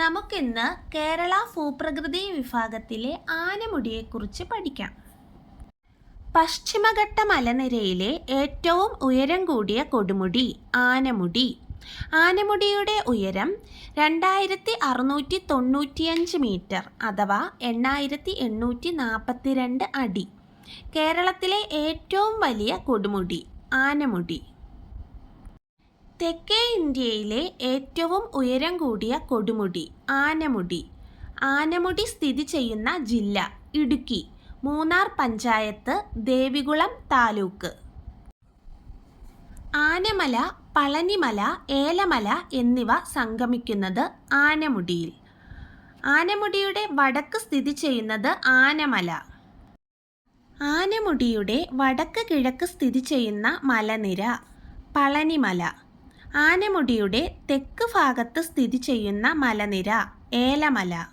നമുക്കിന്ന് കേരള ഭൂപ്രകൃതി വിഭാഗത്തിലെ ആനമുടിയെക്കുറിച്ച് പഠിക്കാം. പശ്ചിമഘട്ട മലനിരയിലെ ഏറ്റവും ഉയരം കൂടിയ കൊടുമുടി ആനമുടി. ആനമുടിയുടെ ഉയരം രണ്ടായിരത്തി അറുന്നൂറ്റി തൊണ്ണൂറ്റിയഞ്ച് മീറ്റർ അഥവാ എണ്ണായിരത്തി എണ്ണൂറ്റി നാൽപ്പത്തിരണ്ട് അടി. കേരളത്തിലെ ഏറ്റവും വലിയ കൊടുമുടി ആനമുടി. തെക്കേ ഇന്ത്യയിലെ ഏറ്റവും ഉയരം കൂടിയ കൊടുമുടി ആനമുടി. ആനമുടി സ്ഥിതി ചെയ്യുന്ന ജില്ല ഇടുക്കി മൂന്നാർ പഞ്ചായത്ത് ദേവികുളം താലൂക്ക്. ആനമല പളനിമല ഏലമല എന്നിവ സംഗമിക്കുന്നത് ആനമുടിയിൽ. ആനമുടിയുടെ വടക്ക് സ്ഥിതി ചെയ്യുന്നത് ആനമല. ആനമുടിയുടെ വടക്ക് കിഴക്ക് സ്ഥിതി ചെയ്യുന്ന മലനിര പളനിമല. ആനമുടിയുടെ തെക്ക് ഭാഗത്ത് സ്ഥിതി ചെയ്യുന്ന മലനിര ഏലമല.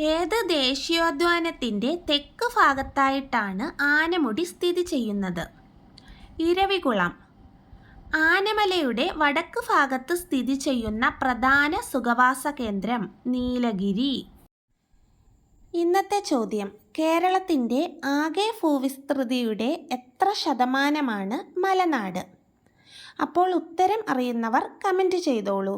ഏത് ദേശീയോദ്യാനത്തിന്റെ തെക്ക് ഭാഗത്തായിട്ടാണ് ആനമുടി സ്ഥിതി ചെയ്യുന്നത്? ഇരവികുളം. ആനമലയുടെ വടക്ക് ഭാഗത്ത് സ്ഥിതി ചെയ്യുന്ന പ്രധാന സുഖവാസ കേന്ദ്രം നീലഗിരി. ഇന്നത്തെ ചോദ്യം കേരളത്തിന്റെ ആകെ ഭൂവിസ്തൃതിയുടെ എത്ര ശതമാനമാണ് മലനാട്? അപ്പോൾ ഉത്തരം അറിയുന്നവർ കമന്റ് ചെയ്തോളൂ.